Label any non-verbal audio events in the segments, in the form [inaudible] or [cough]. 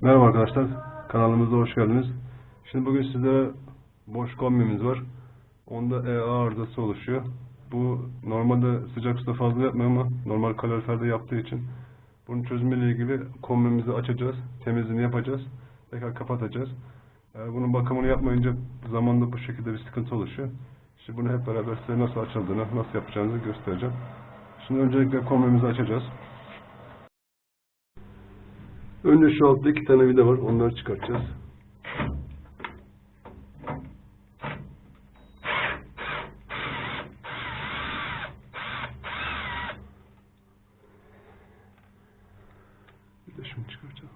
Merhaba arkadaşlar, kanalımıza hoş geldiniz. Şimdi bugün sizlere boş kombimiz var. Onda EA arızası oluşuyor. Bu normalde sıcak suda fazla yapmıyor ama normal kaloriferde yaptığı için bunun çözümüyle ilgili kombimizi açacağız, temizliğini yapacağız, tekrar kapatacağız. Bunun bakımını yapmayınca zamanla bu şekilde bir sıkıntı oluşuyor. Şimdi bunu hep beraber size nasıl açıldığını, nasıl yapacağınızı göstereceğim. Şimdi öncelikle kombimizi açacağız. Önce şu altta iki tane vida var. Onları çıkartacağız. Bir de şunu çıkaracağım.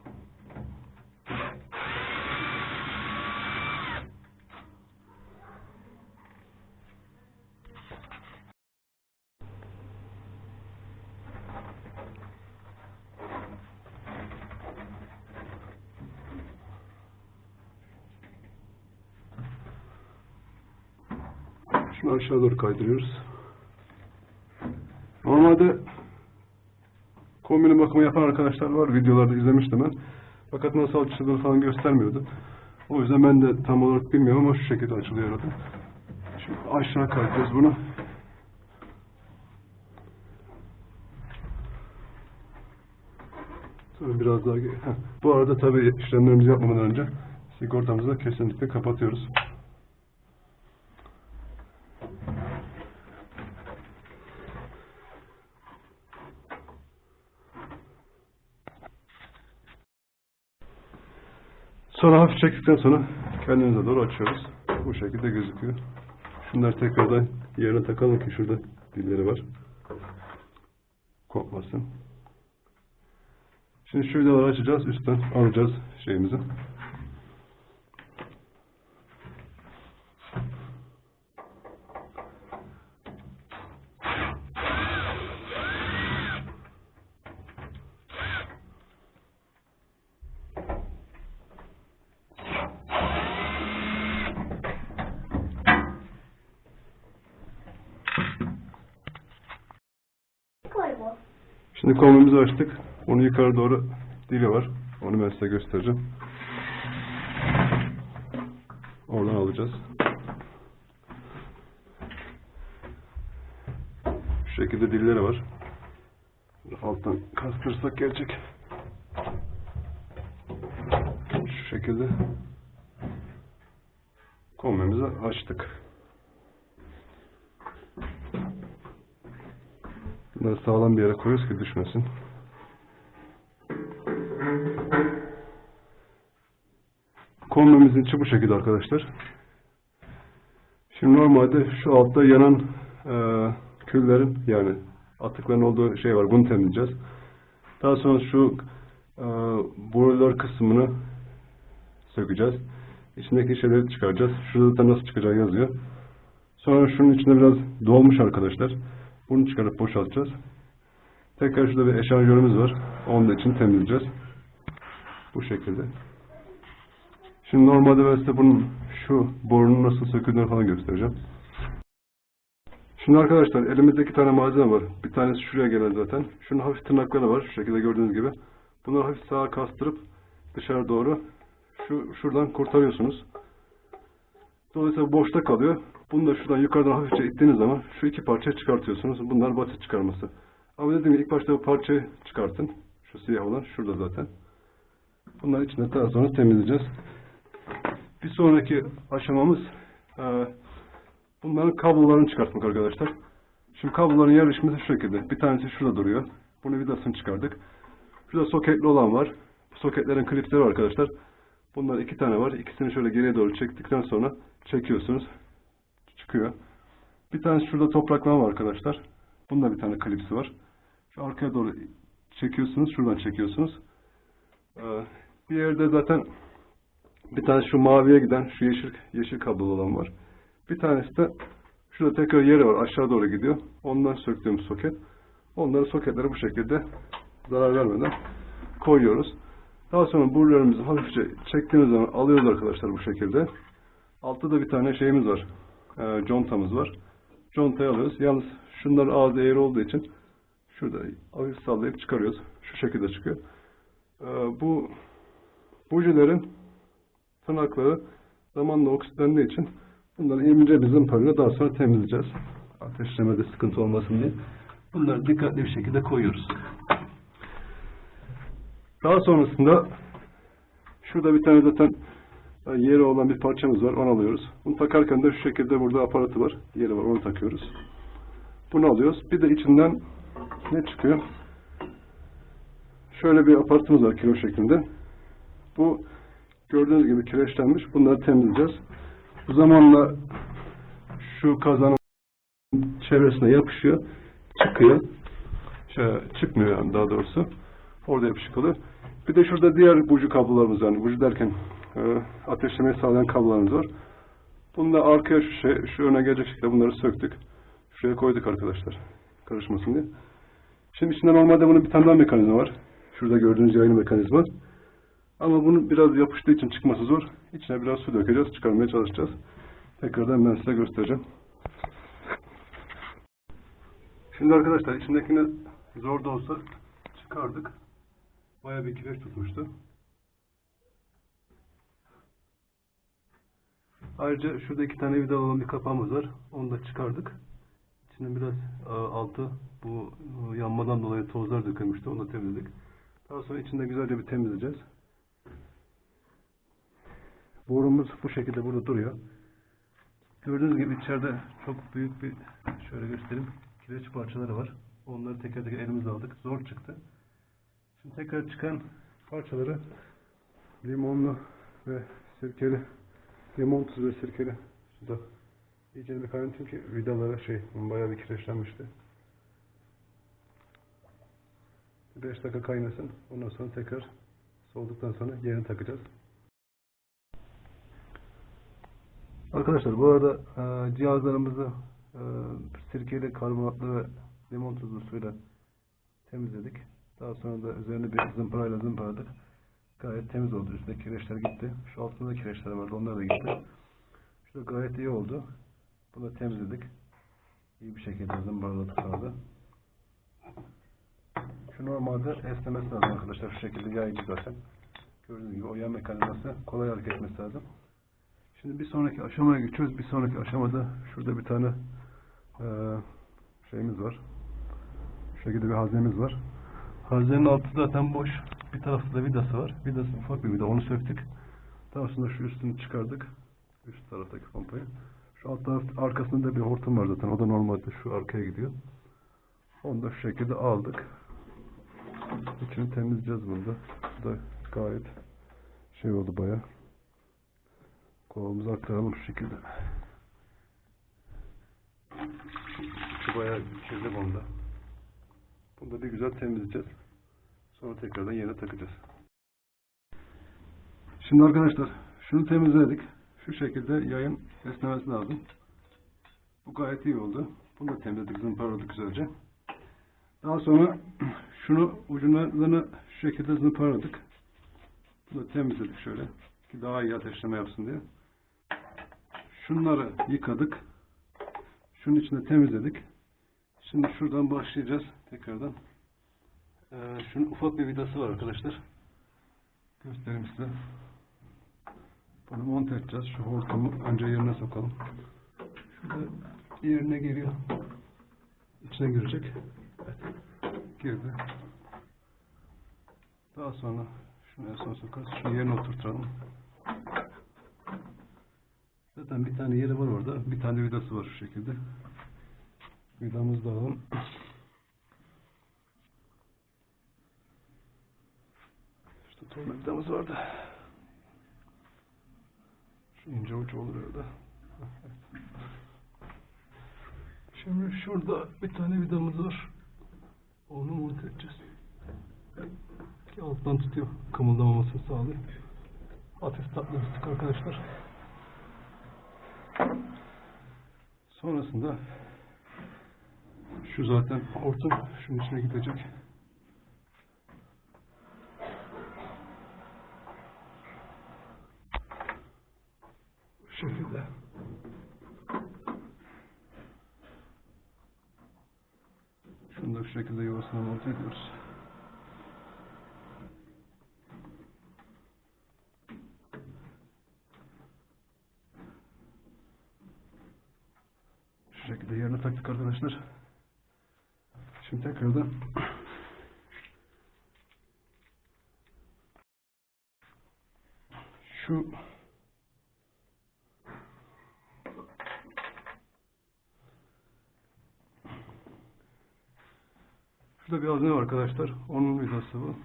Şunu aşağı doğru kaydırıyoruz. Normalde kombinin bakımı yapan arkadaşlar var. Videolarda izlemiştim ben. Fakat nasıl açıldığını falan göstermiyordu. O yüzden ben de tam olarak bilmiyorum ama şu şekilde açılıyor herhalde. Şimdi aşağı kaydırıyoruz bunu. Sonra biraz daha... Heh. Bu arada tabii işlemlerimizi yapmadan önce sigortamızı kesinlikle kapatıyoruz. Sonra hafif çektikten sonra kendimize doğru açıyoruz. Bu şekilde gözüküyor. Şunları tekrardan yerine takalım ki şurada dilleri var. Kopmasın. Şimdi şu vidaları açacağız. Üstten alacağız şeyimizi. koy bu. Şimdi kombimizi açtık. Onu yukarı doğru dili var. Onu ben size göstereceğim. Oradan alacağız. Şu şekilde dilleri var. Alttan kastırsak gelecek. Şu şekilde kombimizi açtık. Bunları sağlam bir yere koyuyoruz ki düşmesin. Kombimizin içi bu şekilde arkadaşlar. Şimdi normalde şu altta yanan e, küllerin yani atıkların olduğu şey var. Bunu temizleyeceğiz. Daha sonra şu e, borular kısmını sökeceğiz. İçindeki şeyleri çıkaracağız. Şurada da nasıl çıkacağı yazıyor. Sonra şunun içinde biraz dolmuş arkadaşlar. Bunu çıkarıp boşaltacağız. Tekrar şurada bir eşanjörümüz var. Onu da için temizleyeceğiz. Bu şekilde. Şimdi normalde ben size bunun şu borunun nasıl söküldüğünü falan göstereceğim. Şimdi arkadaşlar elimizde iki tane malzeme var. Bir tanesi şuraya gelen zaten. Şunun hafif tırnakları var. Şu şekilde gördüğünüz gibi. Bunları hafif sağa kastırıp dışarı doğru şu şuradan kurtarıyorsunuz. Dolayısıyla boşta kalıyor. Bunu da şuradan yukarıdan hafifçe ittiğiniz zaman şu iki parçayı çıkartıyorsunuz. Bunlar basit çıkarması. Ama dediğim gibi ilk başta bu parçayı çıkartın. Şu siyah olan şurada zaten. Bunları içinde daha sonra temizleyeceğiz. Bir sonraki aşamamız e, bunların kablolarını çıkartmak arkadaşlar. Şimdi kabloların yerleşmesi şu şekilde. Bir tanesi şurada duruyor. Bunu vidasını çıkardık. Şurada soketli olan var. Bu soketlerin klipsleri arkadaşlar. Bunlar iki tane var. İkisini şöyle geriye doğru çektikten sonra çekiyorsunuz. Çıkıyor. Bir tane şurada topraklama var arkadaşlar. Bunda bir tane klipsi var. Şu arkaya doğru çekiyorsunuz. Şuradan çekiyorsunuz. Ee, bir yerde zaten bir tane şu maviye giden şu yeşil yeşil kablolu olan var. Bir tanesi de şurada tekrar yeri var. Aşağı doğru gidiyor. Ondan söktüğümüz soket. Onları soketlere bu şekilde zarar vermeden koyuyoruz. Daha sonra borularımızı hafifçe çektiğimiz zaman alıyoruz arkadaşlar bu şekilde. Altta da bir tane şeyimiz var. E, contamız var. contayı alıyoruz. Yalnız şunların ağzı eğri olduğu için şurada hafif sallayıp çıkarıyoruz. Şu şekilde çıkıyor. Ee, bu bujilerin tırnakları zamanla oksitlendiği için bunları ince bir zımparayla daha sonra temizleyeceğiz. Ateşlemede sıkıntı olmasın diye. Bunları dikkatli bir şekilde koyuyoruz. Daha sonrasında şurada bir tane zaten e, yeri olan bir parçamız var. Onu alıyoruz. Bunu takarken de şu şekilde burada aparatı var. Yeri var. Onu takıyoruz. Bunu alıyoruz. Bir de içinden ne çıkıyor? Şöyle bir aparatımız var kilo şeklinde. Bu gördüğünüz gibi kireçlenmiş. Bunları temizleyeceğiz. Bu zamanla şu kazanın çevresine yapışıyor. Çıkıyor. Şey, çıkmıyor yani daha doğrusu. Orada yapışık kalıyor. Bir de şurada diğer buji kablolarımız. Yani buji derken ateşlemeyi sağlayan kablolarımız var. Bunu da arkaya şu şey, şu öne gelecek şekilde bunları söktük. Şuraya koyduk arkadaşlar. Karışmasın diye. Şimdi içinde normalde bunun bir tane daha mekanizma var. Şurada gördüğünüz yayın mekanizma. Ama bunun biraz yapıştığı için çıkması zor. İçine biraz su dökeceğiz, çıkarmaya çalışacağız. Tekrardan ben size göstereceğim. Şimdi arkadaşlar içindekini zor da olsa çıkardık. Bayağı bir kireç tutmuştu. Ayrıca şurada iki tane vidalı olan bir kapağımız var. Onu da çıkardık. İçine biraz e, altı bu e, yanmadan dolayı tozlar dökülmüştü. Onu da temizledik. Daha sonra içinde güzelce bir temizleyeceğiz. Borumuz bu şekilde burada duruyor. Gördüğünüz gibi içeride çok büyük bir şöyle göstereyim. Kireç parçaları var. Onları teker teker elimizle aldık. Zor çıktı. Şimdi tekrar çıkan parçaları limonlu ve sirkeli limon tuzu ve sirkeli suda iyice bir kaynatayım ki vidalara şey bayağı bir kireçlenmişti. 5 dakika kaynasın. Ondan sonra tekrar soğuduktan sonra yerini takacağız. Arkadaşlar bu arada e, cihazlarımızı e, sirkeli, karbonatlı ve limon tuzlu suyla temizledik. Daha sonra da üzerine bir zımparayla zımparadık. Gayet temiz oldu. Üstündeki kireçler gitti. Şu altında da kireçler vardı. Onlar da gitti. Şurada gayet iyi oldu. Bunu da temizledik. İyi bir şekilde zımparaladık sağda. Şu normalde esnemesi lazım arkadaşlar. Şu şekilde yaylı zaten. Gördüğünüz gibi o yan mekanizması kolay hareket etmesi lazım. Şimdi bir sonraki aşamaya geçiyoruz. Bir sonraki aşamada şurada bir tane eee şeyimiz var. Şu şekilde bir haznemiz var. Haznenin altı zaten boş. Bir tarafta da vidası var. Vidası ufak bir vida. Onu söktük. Daha sonra şu üstünü çıkardık. Üst taraftaki pompayı. Şu alt taraf, arkasında bir hortum var zaten. O da normalde şu arkaya gidiyor. Onu da şu şekilde aldık. İçini temizleyeceğiz burada. Bu da gayet şey oldu baya. Kovamızı aktaralım şu şekilde. Şu bayağı kirli bunda. Bunu da bir güzel temizleyeceğiz. Sonra tekrardan yerine takacağız. Şimdi arkadaşlar şunu temizledik. Şu şekilde yayın esnemesi lazım. Bu gayet iyi oldu. Bunu da temizledik, zımparaladık güzelce. Daha sonra [clears throat] şunu ucunlarını şu şekilde zımparaladık. Bunu da temizledik şöyle. Ki daha iyi ateşleme yapsın diye. Şunları yıkadık. Şunun içinde temizledik. Şimdi şuradan başlayacağız tekrardan. Ee, şunun ufak bir vidası var arkadaşlar. Göstereyim size. Bunu monte edeceğiz. Şu hortumu önce yerine sokalım. Şurada yerine geliyor. İçine girecek. Evet. Girdi. Daha sonra şunu en son sokarız. Şu yerine oturtalım. Zaten bir tane yeri var orada. Bir tane vidası var şu şekilde. Vidamızı da. İşte torna vidamız vardı. Şu ince ucu olur orada. Şimdi şurada bir tane vidamız var. Onu monte edeceğiz. Ki alttan tutuyor. Kımıldamamasını sağlıyor. Bir sık arkadaşlar. Sonrasında şu zaten hortum şunun içine gidecek. Bu şekilde. Bunu da şu şekilde yuvasına monte ediyoruz. Şu şekilde yerine taktık arkadaşlar. Şimdi tekrardan şu Şurada bir hazne var arkadaşlar. Onun vidası bu.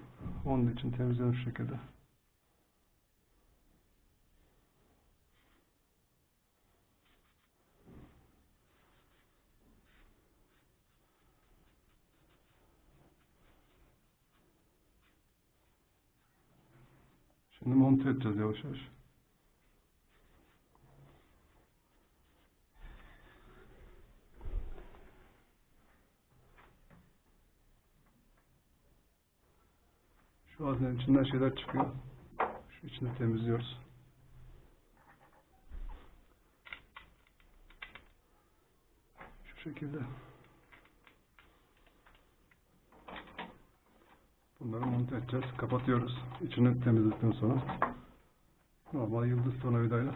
Onun için temizliyorum şu şekilde. Şimdi monte edeceğiz yavaş yavaş. Şu haznenin içinden şeyler çıkıyor. Şu içini temizliyoruz. Şu şekilde. Bunları monte edeceğiz. Kapatıyoruz. İçini temizledikten sonra. Normal yıldız tornavidayla.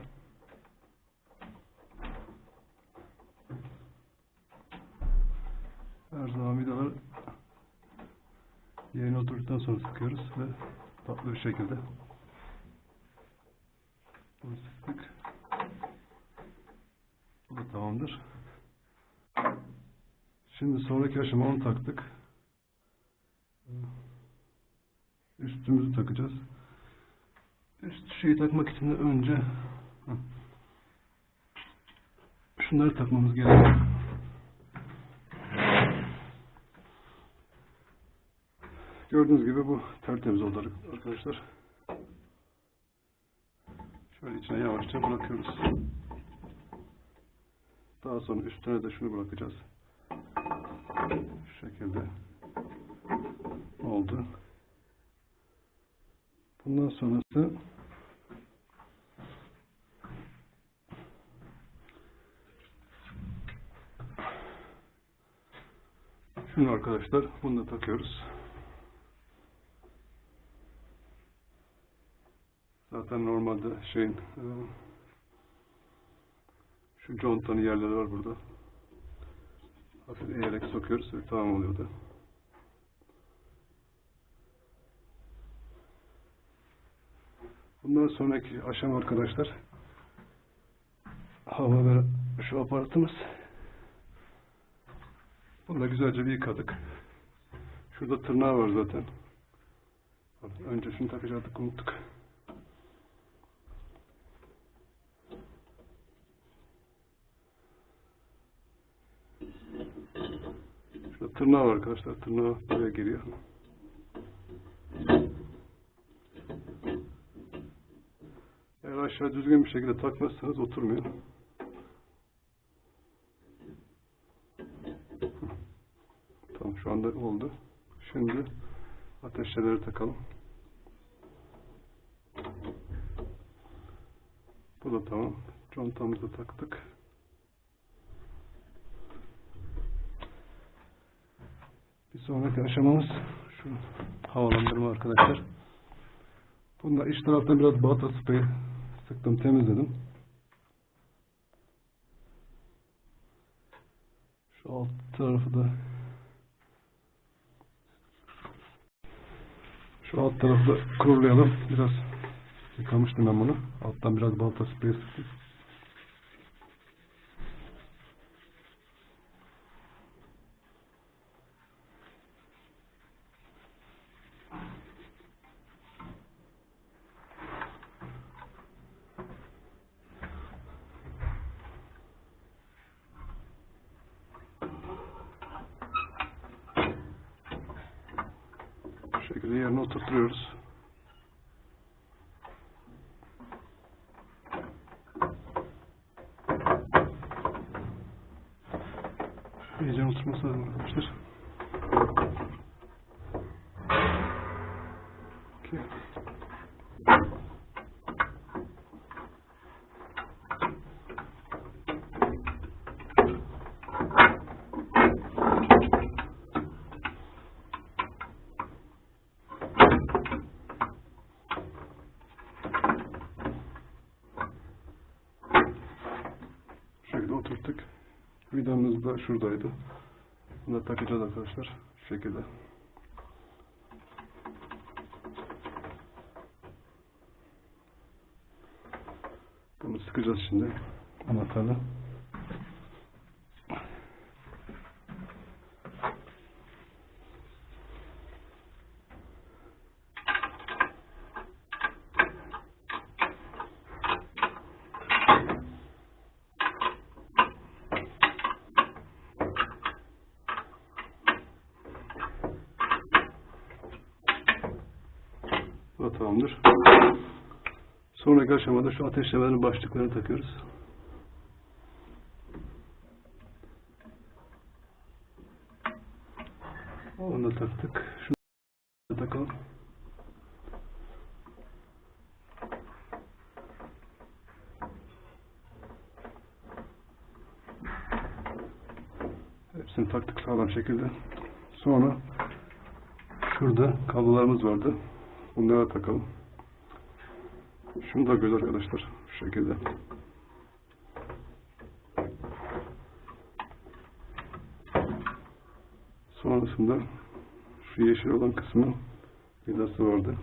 Her zaman vidaları yerine oturduktan sonra sıkıyoruz ve tatlı bir şekilde bunu sıktık. Bu da tamamdır. Şimdi sonraki aşama onu taktık. Üstümüzü takacağız. Üst şeyi takmak için de önce şunları takmamız gerekiyor. Gördüğünüz gibi bu tertemiz oldu arkadaşlar. Şöyle içine yavaşça bırakıyoruz. Daha sonra üstüne de şunu bırakacağız. Şu şekilde oldu. Bundan sonrası şunu arkadaşlar bunu da takıyoruz. Zaten normalde şeyin e, şu contanın yerleri var burada. Hafif eğerek sokuyoruz ve tamam oluyordu. Bundan sonraki aşama arkadaşlar hava ve şu aparatımız bunu da güzelce bir yıkadık. Şurada tırnağı var zaten. Önce şunu takacaktık unuttuk. Şurada tırnağı var arkadaşlar. Tırnağı buraya giriyor. Aşağı düzgün bir şekilde takmazsanız oturmuyor. Tamam şu anda oldu. Şimdi ateşleri takalım. Bu da tamam. Contamızı taktık. Bir sonraki aşamamız şu havalandırma arkadaşlar. Bunda iç taraftan biraz balta spreyi sıktım, temizledim. Şu alt tarafı da şu alt tarafı da kurulayalım. Biraz yıkamıştım ben bunu. Alttan biraz balta spreyi sıktım. arkadaşlar. Okay. Şekilde oturttuk. Vidamız da şuradaydı. Da takacağız arkadaşlar. Şu şekilde. Bunu sıkacağız şimdi. Anahtarla. Bu da tamamdır. Sonraki aşamada şu ateşlemelerin başlıklarını takıyoruz. Onu da taktık. Şunu da takalım. Hepsini taktık sağlam şekilde. Sonra şurada kablolarımız vardı. Bunlara takalım. Şunu da göz arkadaşlar. Şu şekilde. Sonrasında şu yeşil olan kısmı vidası vardı.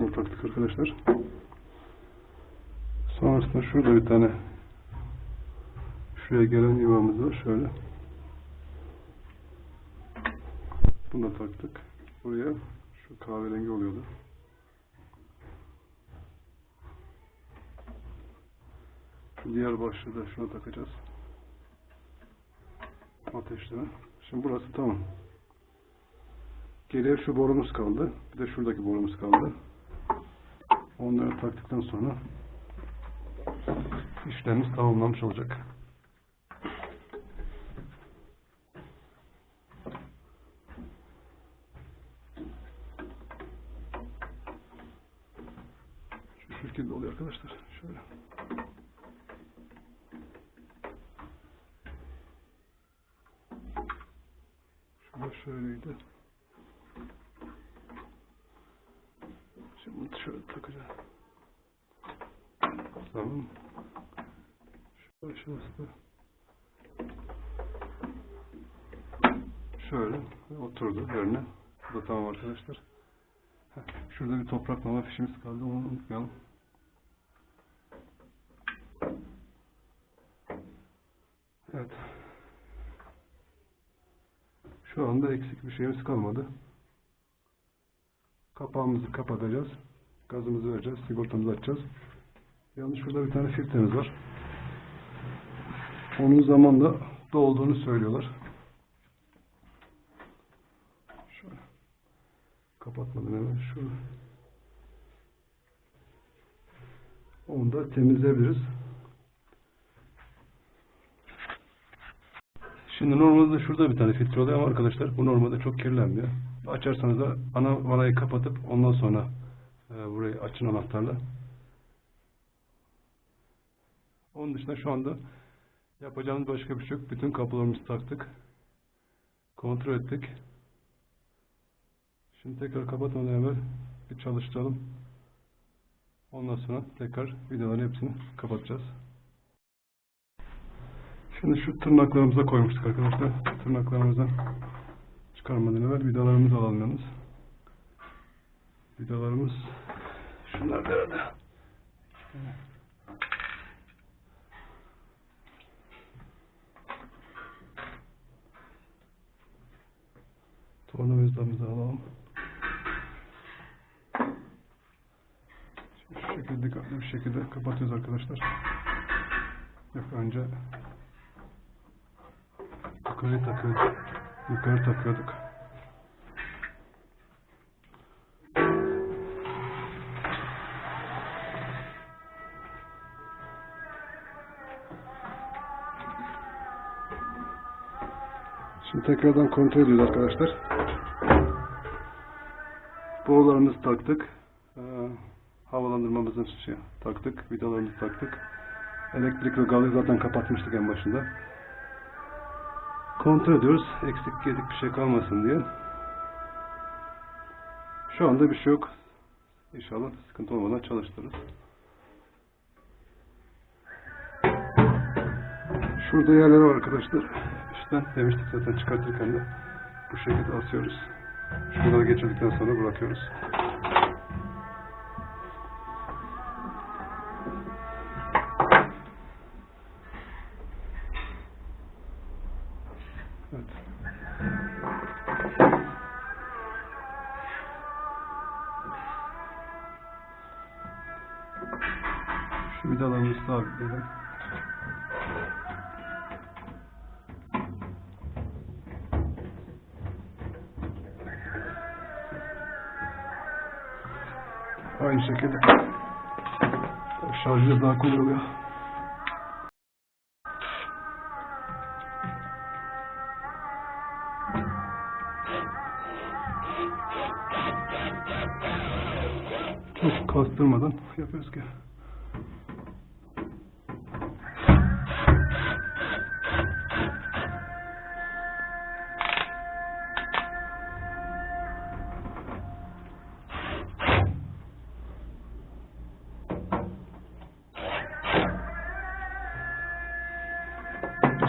Bunu taktık arkadaşlar. Sonrasında şurada bir tane şuraya gelen yuvamız var. Şöyle. Bunu da taktık. Buraya şu kahverengi oluyordu. Şu diğer başlığı da şuna takacağız. Ateşleme. Şimdi burası tamam. Geriye şu borumuz kaldı. Bir de şuradaki borumuz kaldı. Onları taktıktan sonra işlemimiz tamamlanmış olacak. Şu şekilde oluyor arkadaşlar. Şöyle. Şurada şöyleydi. Şimdi bunu şöyle takacağım. Tamam. Şu aşağısı da şöyle oturdu yerine. Bu da tamam arkadaşlar. Şurada bir topraklama fişimiz kaldı. Onu unutmayalım. Evet. Şu anda eksik bir şeyimiz kalmadı. Kapağımızı kapatacağız. Gazımızı vereceğiz. Sigortamızı açacağız. Yalnız şurada bir tane filtremiz var. Onun zamanla dolduğunu söylüyorlar. Şöyle. Kapatmadan hemen şu. Onu da temizleyebiliriz. Şimdi normalde şurada bir tane filtre oluyor ama arkadaşlar bu normalde çok kirlenmiyor. Açarsanız da ana vanayı kapatıp ondan sonra e, burayı açın anahtarla. Onun dışında şu anda yapacağımız başka bir şey yok. Bütün kapılarımızı taktık. Kontrol ettik. Şimdi tekrar kapatmadan evvel bir çalıştıralım. Ondan sonra tekrar videoların hepsini kapatacağız. Şimdi şu tırnaklarımıza koymuştuk arkadaşlar. Tırnaklarımızdan çıkarmadan evvel vidalarımızı alalım yalnız. Vidalarımız şunlar nerede? Tornavidamızı alalım. Şimdi şu şekilde dikkatli bir şekilde kapatıyoruz arkadaşlar. Yok önce yukarı takıyorduk. Yukarı takıyorduk. Şimdi tekrardan kontrol ediyoruz arkadaşlar. Borularımızı taktık. havalandırmamızın şey, taktık, vidalarımızı taktık. Elektrik ve gazı zaten kapatmıştık en başında. Kontrol ediyoruz. Eksik yedik bir şey kalmasın diye. Şu anda bir şey yok. İnşallah sıkıntı olmadan çalıştırırız. Şurada yerler var arkadaşlar. Üstten demiştik zaten çıkartırken de bu şekilde asıyoruz. Şunları geçirdikten sonra bırakıyoruz. Şu vidalarımızı sabitleyelim. Aynı şekilde şarjı daha kolay oluyor. Yapıyoruz ki.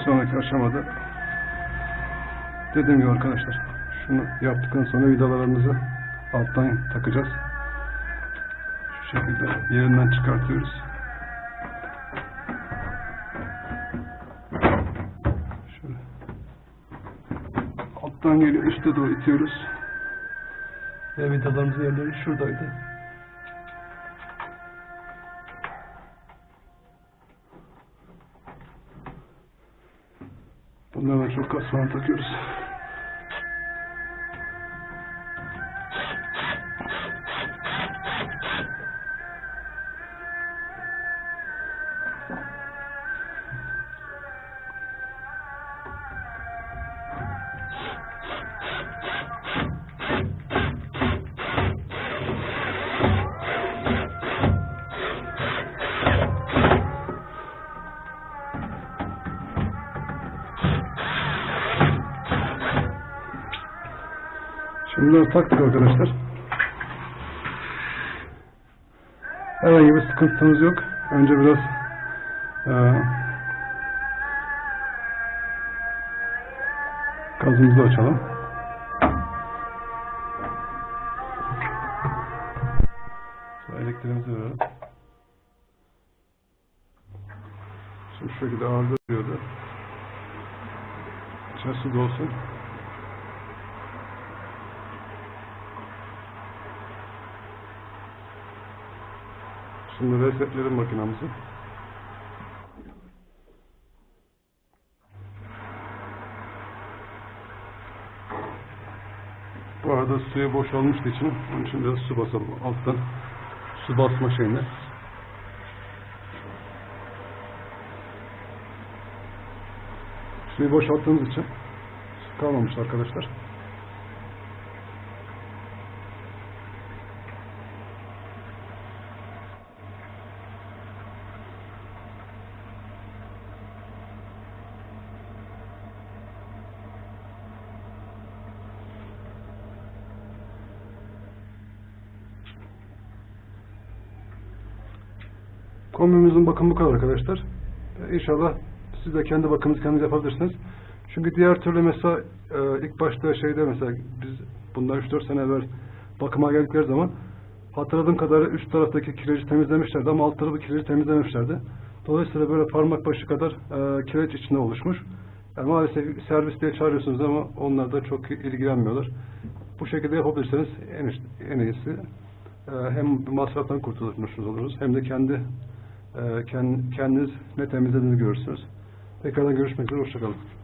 Sonraki aşamada dediğim gibi arkadaşlar şunu yaptıktan sonra vidalarımızı alttan takacağız. Şekilde yerinden çıkartıyoruz. Şöyle. Alttan geliyor üste doğru itiyoruz. Ve vidalarımızın yerleri şuradaydı. Bunlardan çok kasmanı takıyoruz. Şimdi bunları taktık arkadaşlar. Herhangi bir sıkıntımız yok. Önce biraz eee gazımızı açalım. Sonra elektriğimizi verelim. Şimdi şu şekilde ağırlığı veriyordu. İçerisi dolsun. Şimdi resetleyelim makinamızı. Bu arada suya boşalmıştı için onun için biraz su basalım alttan. Su basma şeyine. Suyu boşalttığımız için su kalmamış arkadaşlar. Kombimizin bakımı bu kadar arkadaşlar. Ee, İnşallah siz de kendi bakımınızı kendiniz yapabilirsiniz. Çünkü diğer türlü mesela e, ilk başta şeyde mesela biz bundan 3-4 sene evvel bakıma geldikleri zaman hatırladığım kadarıyla üst taraftaki kireci temizlemişlerdi ama alt tarafı kireci temizlememişlerdi. Dolayısıyla böyle parmak başı kadar e, kireç içinde oluşmuş. Yani maalesef servis diye çağırıyorsunuz ama onlar da çok ilgilenmiyorlar. Bu şekilde yapabilirseniz en, en iyisi. E, hem masraftan kurtulmuş oluruz hem de kendi e, kend- kendiniz ne temizlediğinizi görürsünüz. Tekrardan görüşmek üzere. Hoşçakalın.